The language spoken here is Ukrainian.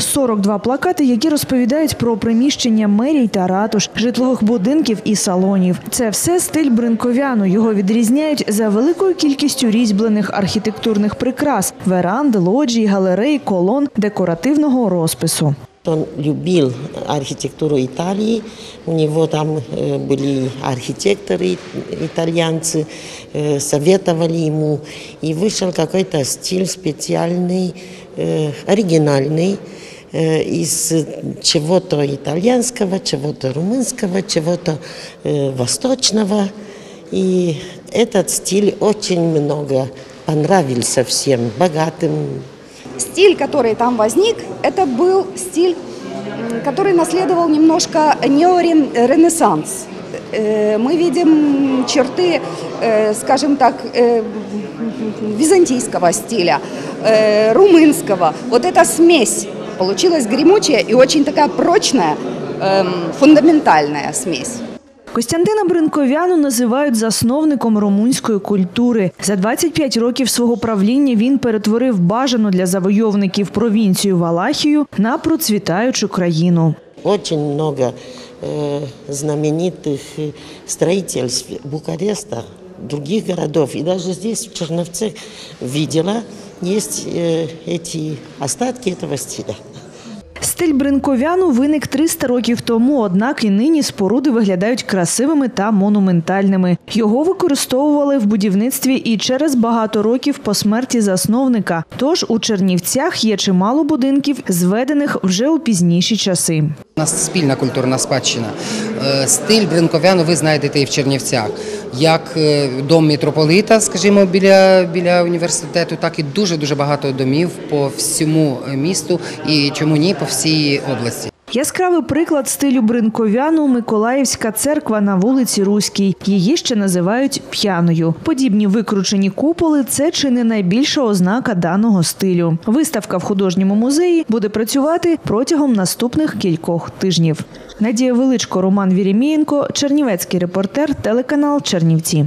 42 плакати, які розповідають про приміщення мерій та ратуш, житлових будинків і салонів. Це все стиль бринковяну. Його відрізняють за великою кількістю різьблених архітектурних прикрас: веранд, лоджій, галерей, колон, декоративного розпису. Он любил архитектуру Италии. У него там э, были архитекторы итальянцы, э, советовали ему. И вышел какой-то стиль специальный, э, оригинальный, из чего-то итальянского, чего-то румынского, чего-то восточного. И этот стиль очень много понравился всем, богатым Стиль, который там возник, это был стиль, м, который наследовал немножко неоренессанс. Э, Мы видим черты, э, скажем так, э, византийского стиля, э, румынского. Вот эта смесь получилась гремучая и очень такая прочная, эм, фундаментальная смесь. Костянтина Бринковяну називають засновником румунської культури. За 25 років свого правління він перетворив бажану для завойовників провінцію Валахію на процвітаючу країну. Очень много э, знаменитых э, строительств Букареста, других городов. И даже здесь, в Черновцах, видела, есть э, эти остатки этого стиля. Стиль бринковяну виник 300 років тому, однак і нині споруди виглядають красивими та монументальними. Його використовували в будівництві і через багато років по смерті засновника. Тож у Чернівцях є чимало будинків, зведених вже у пізніші часи. У нас спільна культурна спадщина. Е, Стиль бринковяну ви знайдете і в Чернівцях. Як е, дом мітрополита, скажімо, біля, біля університету, так і дуже-дуже багато домів по всьому е, місту і чому ні, по всій області. Яскравий приклад стилю бринковяну Миколаївська церква на вулиці Руській. Її ще називають п'яною. Подібні викручені куполи це чи не найбільша ознака даного стилю. Виставка в художньому музеї буде працювати протягом наступних кількох тижнів. Надія Величко, Роман Вірімієнко, Чернівецький репортер, телеканал Чернівці.